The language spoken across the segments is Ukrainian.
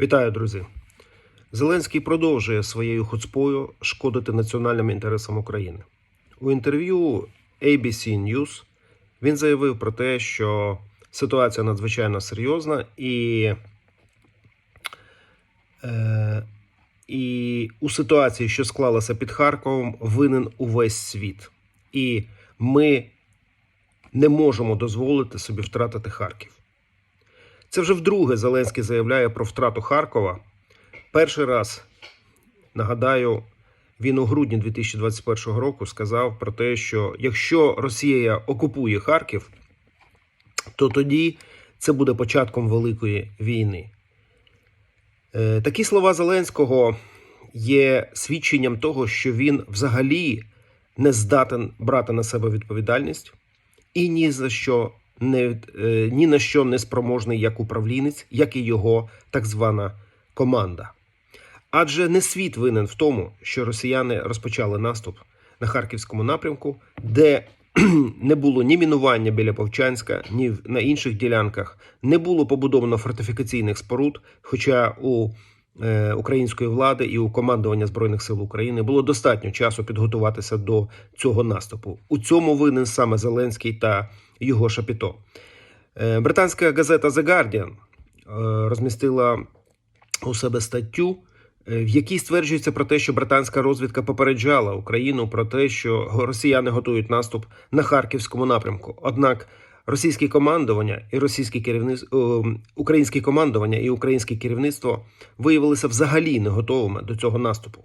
Вітаю, друзі. Зеленський продовжує своєю хуцпою шкодити національним інтересам України. У інтерв'ю ABC News він заявив про те, що ситуація надзвичайно серйозна і, е, і у ситуації, що склалася під Харковом, винен увесь світ. І ми не можемо дозволити собі втратити Харків. Це вже вдруге Зеленський заявляє про втрату Харкова. Перший раз, нагадаю, він у грудні 2021 року сказав про те, що якщо Росія окупує Харків, то тоді це буде початком великої війни. Е, Такі слова Зеленського є свідченням того, що він взагалі не здатен брати на себе відповідальність і ні за що не е, ні на що не спроможний як управлінець, як і його так звана команда. Адже не світ винен в тому, що росіяни розпочали наступ на харківському напрямку, де не було ні мінування біля Повчанська, ні на інших ділянках, не було побудовано фортифікаційних споруд. Хоча у е, української влади і у командування збройних сил України було достатньо часу підготуватися до цього наступу. У цьому винен саме Зеленський та його шапіто. Е, Британська газета The Guardian е, розмістила у себе статтю, е, в якій стверджується про те, що британська розвідка попереджала Україну про те, що росіяни готують наступ на харківському напрямку. Однак російське командування і російське керівництво українське командування і українське керівництво виявилися взагалі не готовими до цього наступу.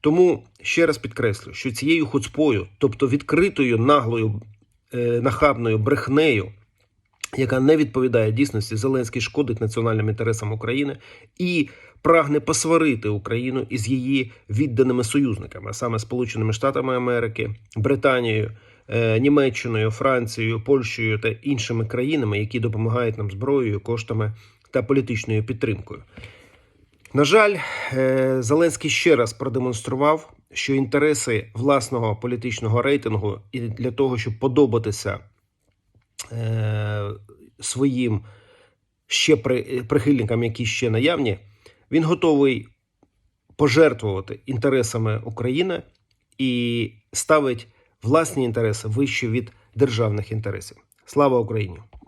Тому ще раз підкреслю, що цією хуцпою, тобто відкритою наглою нахабною брехнею, яка не відповідає дійсності, Зеленський шкодить національним інтересам України і прагне посварити Україну із її відданими союзниками, а саме Сполученими Штатами Америки, Британією, е, Німеччиною, Францією, Польщею та іншими країнами, які допомагають нам зброєю, коштами та політичною підтримкою. На жаль, е, Зеленський ще раз продемонстрував, що інтереси власного політичного рейтингу і для того, щоб подобатися е, своїм ще при, прихильникам, які ще наявні, він готовий пожертвувати інтересами України і ставить власні інтереси вище від державних інтересів. Слава Україні!